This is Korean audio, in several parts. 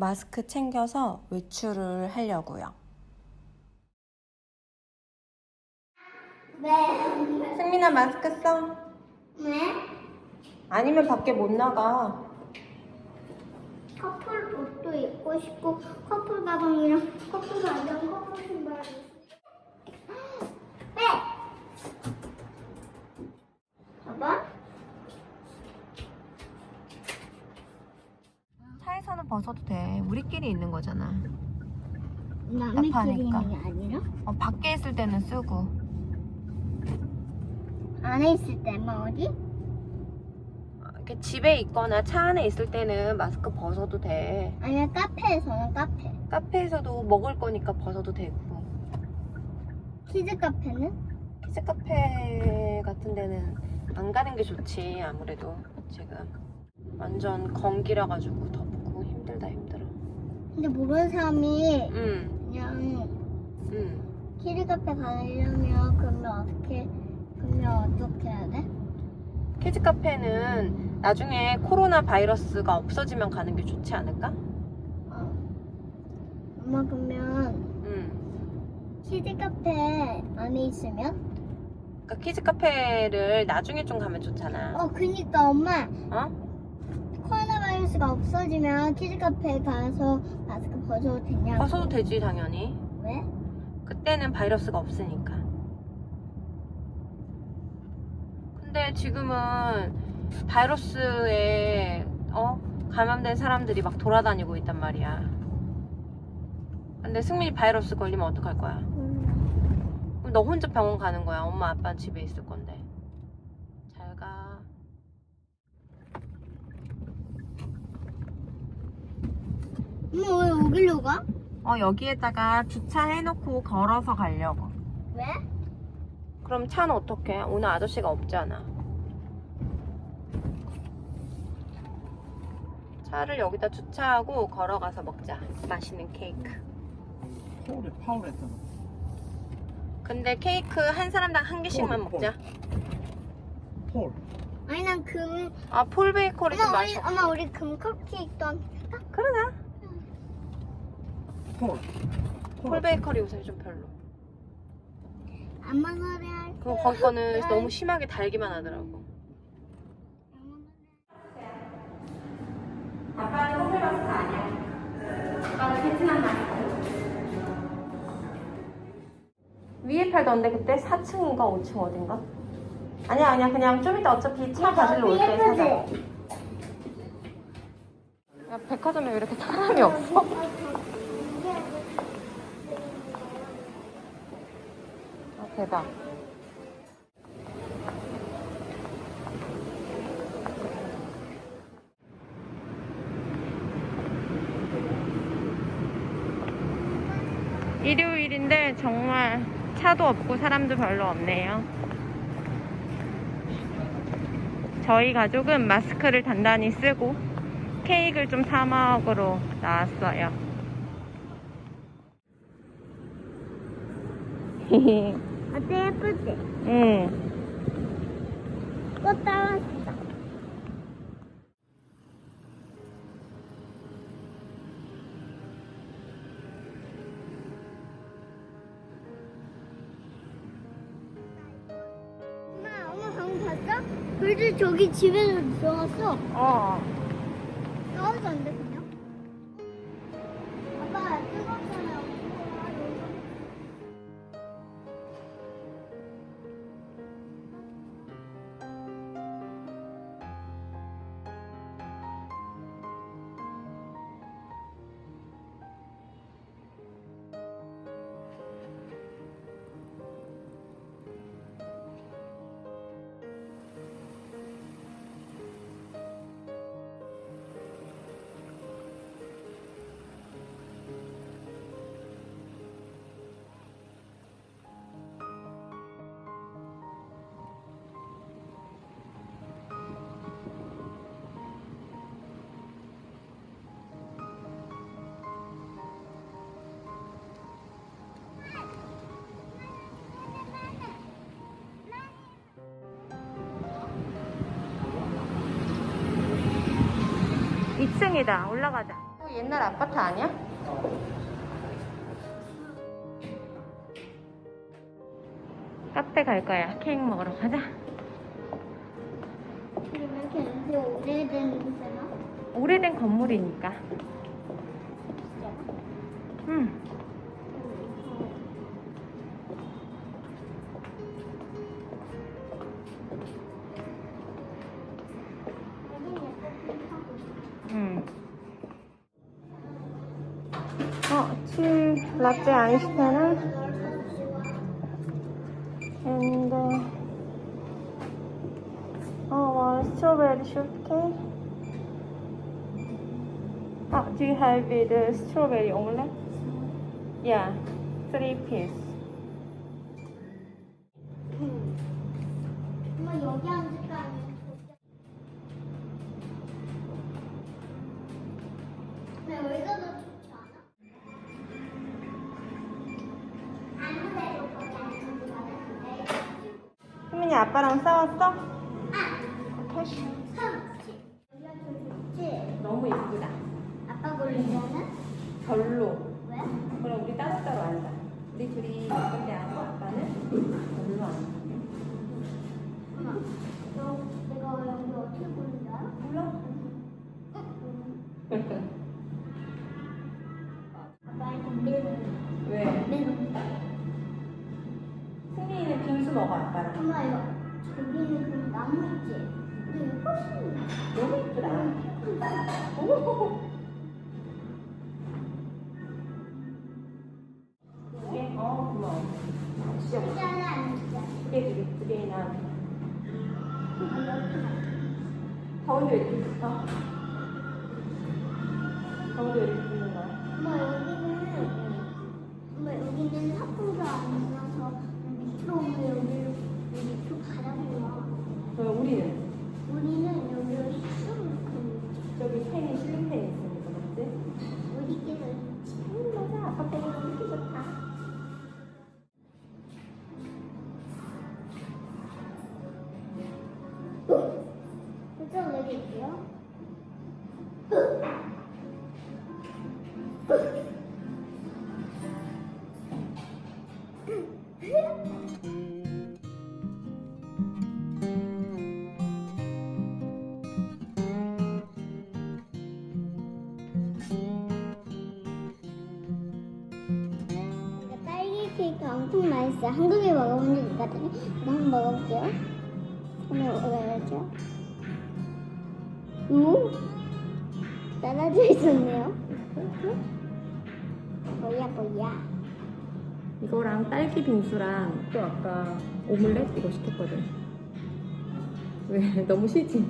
마스크 챙겨서 외출을 하려고요. 네. 승민아 마스크 써. 네? 아니면 밖에 못 나가. 커플 옷도 입고 싶고 커플 가방이랑 커플 안경, 커플 차에서는 벗어도 돼. 우리끼리 있는 거잖아. 남의 있는 게 아니라 어, 밖에 있을 때는 쓰고. 안에 있을 때만 어디? 이렇게 집에 있거나 차 안에 있을 때는 마스크 벗어도 돼. 아니야 카페에서는 카페. 카페에서도 먹을 거니까 벗어도 되고. 키즈 카페는? 키즈 카페 같은 데는 안 가는 게 좋지 아무래도 지금 완전 건기라 가지고 덥고 힘들다 힘들어. 근데 모르는 사람이 응, 그냥 응. 키즈 카페 가려면 그러면 어떻게 그러면 어떻게 해야 돼? 키즈 카페는 나중에 코로나 바이러스가 없어지면 가는 게 좋지 않을까? 어. 엄마 그러면 응. 키즈 카페 안에 있으면? 그러니까 키즈 카페를 나중에 좀 가면 좋잖아. 어 그니까 엄마 어? 바이러스가 없어지면 키즈 카페 가서 마스크 벗어도 되냐고 벗어도 되지 당연히. 왜? 그때는 바이러스가 없으니까. 근데 지금은 바이러스에 어 감염된 사람들이 막 돌아다니고 있단 말이야. 근데 승민이 바이러스 걸리면 어떡할 거야? 음, 그럼 너 혼자 병원 가는 거야. 엄마 아빠는 집에 있을 건데. 잘 가. 엄마 왜 여기로 가? 어 여기에다가 주차해놓고 걸어서 가려고. 왜? 그럼 차는 어떡해? 오늘 아저씨가 없잖아. 차를 여기다 주차하고 걸어가서 먹자. 맛있는 케이크. 서울에 파울했잖아. 근데 케이크 한 사람당 한 개씩만 어, 먹자. 폴. 아니 난 금 아, 폴 베이커리도 엄마 우리 맛있어. 엄마 우리 금 컵 케이크도 한 그러자. 폴. 폴 베이커리 요새 좀 별로. 엄마 노래 할 거기 거는 너무 심하게 달기만 하더라고. 아빠는 호텔 마스크 아니야? 아빠는 베트남 마스크. 위에 팔던데 그때 4층인가 5층 어딘가? 아니야 아니야 그냥 좀 이따 어차피 차 가지러 올 때 사자. 야 백화점에 왜 이렇게 사람이 없어? 대박. 일요일인데 정말 차도 없고 사람도 별로 없네요. 저희 가족은 마스크를 단단히 쓰고 케이크를 좀 사 먹으러 나왔어요. 어때 예쁘지? 응. 꽃 따랐어 엄마 엄마 방금 봤어? 불들 저기 집에서 들어갔어 어. 떨어졌는 1층이다. 올라가자. 어, 옛날 아파트 아니야? 카페 갈 거야. 케이크 먹으러 가자. 오래된 건물이니까. 어, 칠 라떼 아인슈타인 and uh, oh, one strawberry shortcake. Oh, do you have with uh, strawberry omelette? Yeah, three piece. 아빠랑 싸웠어? 더 좋지? 너무 예쁘다. 아빠 고르면은? 별로. 왜? 그럼 우리 따로따로 앉아. 우리 둘이 예쁜데 앉고 아빠는 별로 앉아. 엄마, 너 내가 여기 어떻게 고른 줄 알아? 몰라? 엄마 이거 저기는 그 나무 있지? 근데 이거 훨씬 너무 예쁘다. 오. 네? 어 고마워. 진짜 크잖아 진짜 두개두개두 개나. 아, 가운데 왜 이렇게 붙어? 가운데 왜 이렇게 붙는 거야? 엄마 여기 딸기 케이크 엄청 맛있어요. 한국에 먹어본 적 있거든요. 한번 먹어볼게요. 한번 먹어야죠. 오? 떨어져 있었네요. 뭐야 뭐야? 이거랑 딸기 빙수랑 또 아까 오믈렛 이거 시켰거든. 왜 너무 싫지?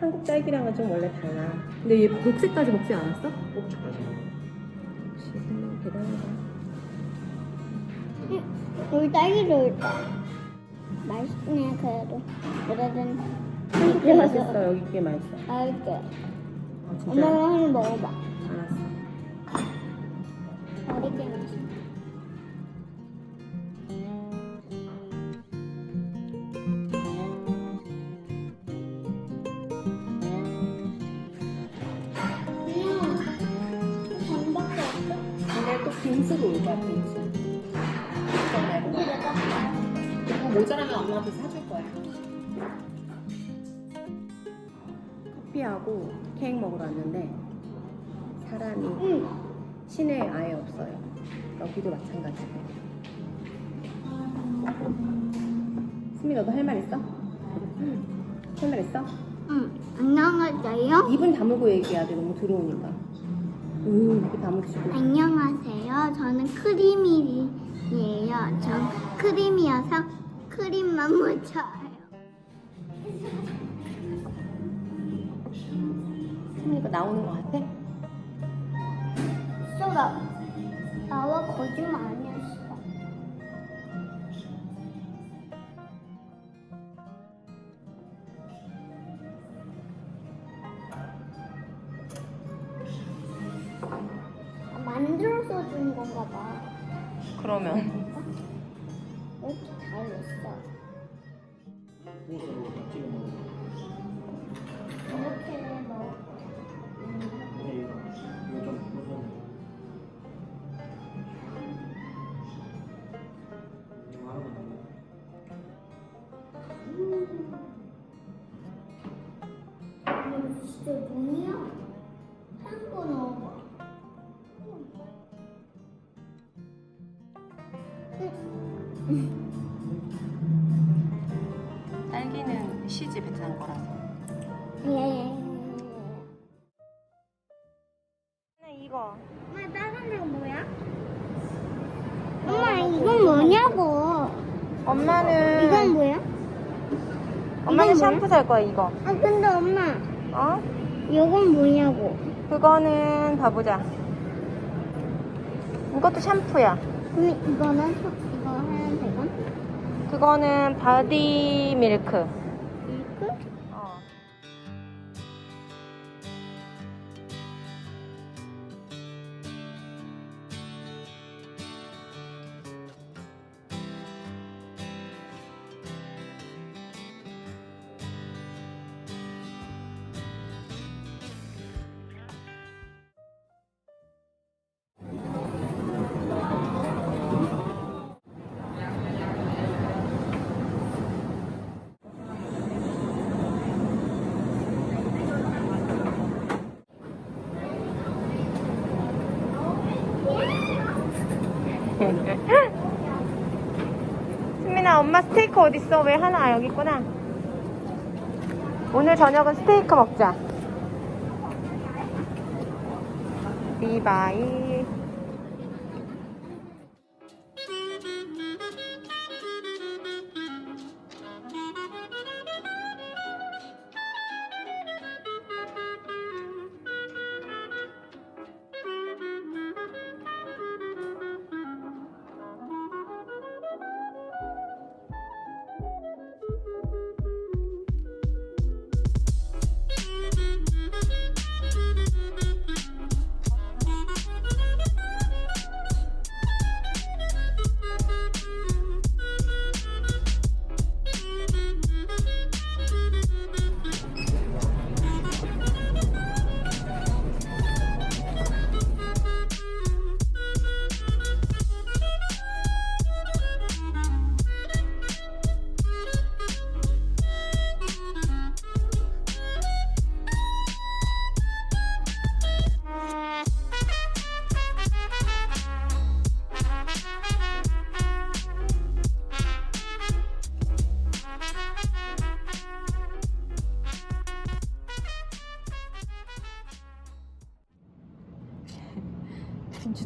한국 딸기랑은 좀 원래 달라. 근데 얘 녹색까지 먹지 않았어? 꼭지까지. 역시 정말 대단하다. 여기 딸기도 있다. 맛있네 그래도. 그래도 이게 맛있어. 여기 게 맛있어. 맛있게. 아, 진짜. 엄마가 한번 먹어봐. 알았어. 어리게 맛있어. 근데 또 빙수도 올 거야 빙수. 걱정 말고. 이게 내가 이거 모자라면 엄마한테 커피하고 케이크 먹으러 왔는데 사람이 응. 시내에 아예 없어요. 여기도 마찬가지고. 수미 너도 할 말 있어? 할 말 있어? 응. 안녕하세요. 입은 다물고 얘기해야 돼. 너무 들어오니까. 음, 입 다물치고. 안녕하세요. 저는 크리미예요. 전 크림이어서 크림만 묻혀요. 나오는 거 같아? 소가 나와 거짓말 아니었어. 아, 만들어서 준 건가 봐. 그러면. 왜 이렇게 달렸어? 소스로 다 찍어 먹어. 거라서. 예예예. 이거. 엄마 다른 거 뭐야? 엄마 이건 뭐냐고? 엄마는 이건 뭐야? 엄마는 이건 뭐야? 샴푸 살 거야 이거. 아 근데 엄마 어? 이건 뭐냐고? 그거는 봐보자. 이것도 샴푸야. 그럼 이거는 소- 이거 하얀색은? 그거는 바디. 밀크? 엄마 스테이크 어딨어? 왜 하나 아, 여기 있구나. 오늘 저녁은 스테이크 먹자. 리바이.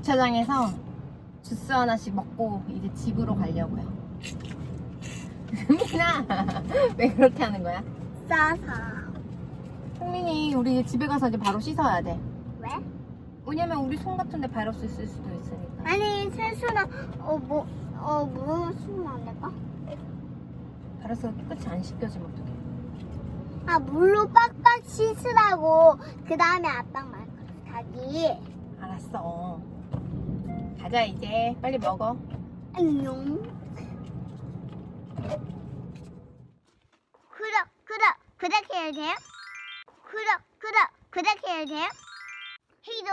주차장에서 주스 하나씩 먹고 이제 집으로 가려고요. 승민아, 왜 그렇게 하는 거야? 싸서. 승민이 우리 집에 가서 이제 바로 씻어야 돼. 왜? 왜냐면 우리 손 같은데 바이러스 있을 수도 있으니까. 아니 세수는 어뭐 어, 물로 쓰면 안 될까? 바이러스가 깨끗이 안 씻겨지면 어떡해. 아 물로 빡빡 씻으라고 그 다음에 아빠가 말. 자기 알았어. 가자 이제 빨리 먹어. 안녕. 그럼 그럼 그렇게 해야 돼요? 그럼 그럼 그렇게 해야 돼요? 히도